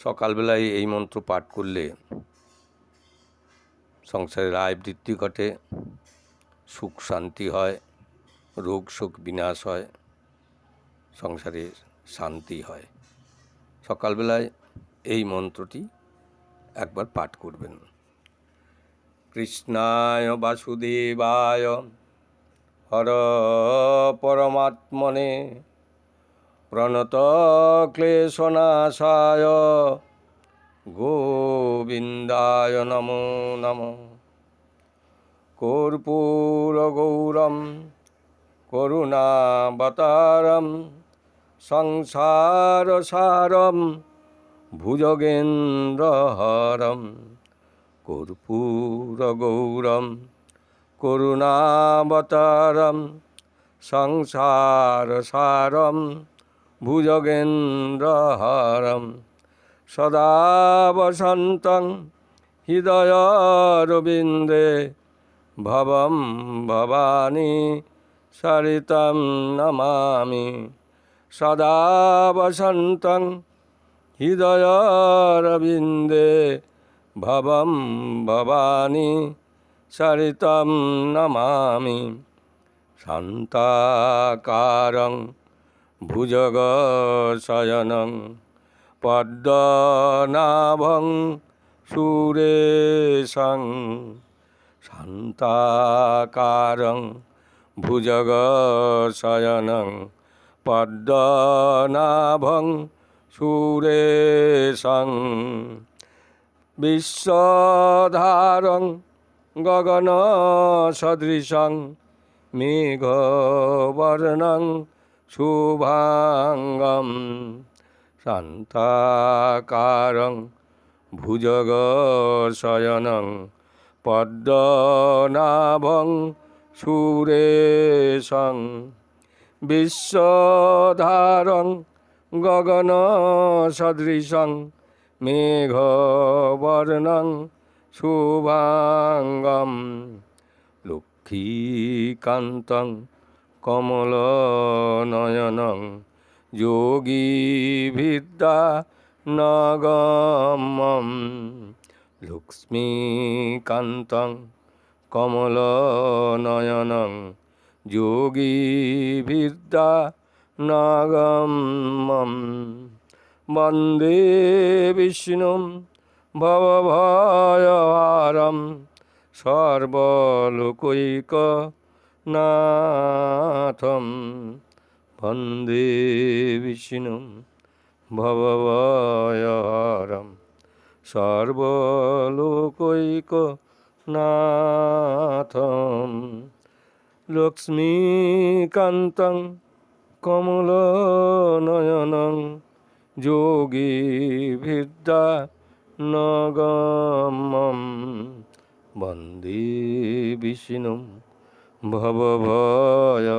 সকালবেলায় এই মন্ত্র পাঠ করলে সংসারের আয় বৃদ্ধি ঘটে, সুখ শান্তি হয়, রোগ শোক বিনাশ হয় সংসারে শান্তি হয়। সকালবেলায় এই মন্ত্রটি একবার পাঠ করবেন। কৃষ্ণায় বাসুদেবায় হর পরমাত্মনে প্রণত ক্লেশনাশায়। গোবিন্দায় নমো নমঃ। কর্পূরগৌরম করুণাবতারম সংসারসারম ভুজগেন্দ্রহরম। কর্পূরগৌরম করুণাবতারম সংসারসারম ভুজগেন্দ্রহরম সদা বসন্तं হৃদয়রবিন্দে ভবম ভবানী সরিতম নমামি সদা বসন্तं হৃদয়রবিন্দে ভবম ভবানী সরিতম নমামি শান্তাকারং ভুজগশয়নং পদ্মনাভং সুরেশং শান্তাকারং ভুজগশয়নং পদ্মনাভং সুরেশং বিশ্বধারং গগনসদৃশং মেঘবর্ণং শুভাঙ্গম শান্তাকারং ভুজগশয়নং পদ্মনাভং সুরেশং বিশ্বধারং গগনসদৃশং মেঘবর্ণং শুভাঙ্গম লক্ষ্মীকান্তং কমলনয়নং যোগীভিদ্যা নগমম লক্ষ্মীকান্তং কমলনয়নং যোগীভিদ্যা নগমম বন্দে বিষ্ণুম ভবভয়হারম সর্বলোকৈক নাথম বন্দে বিষ্ণুম ভবভয়হারম সর্বলোকৈক নাথম লক্ষ্মীকান্তং কমলনয়নং যোগীভিদ্যা নগমম বন্দে বিষ্ণুম ভবভয়হরম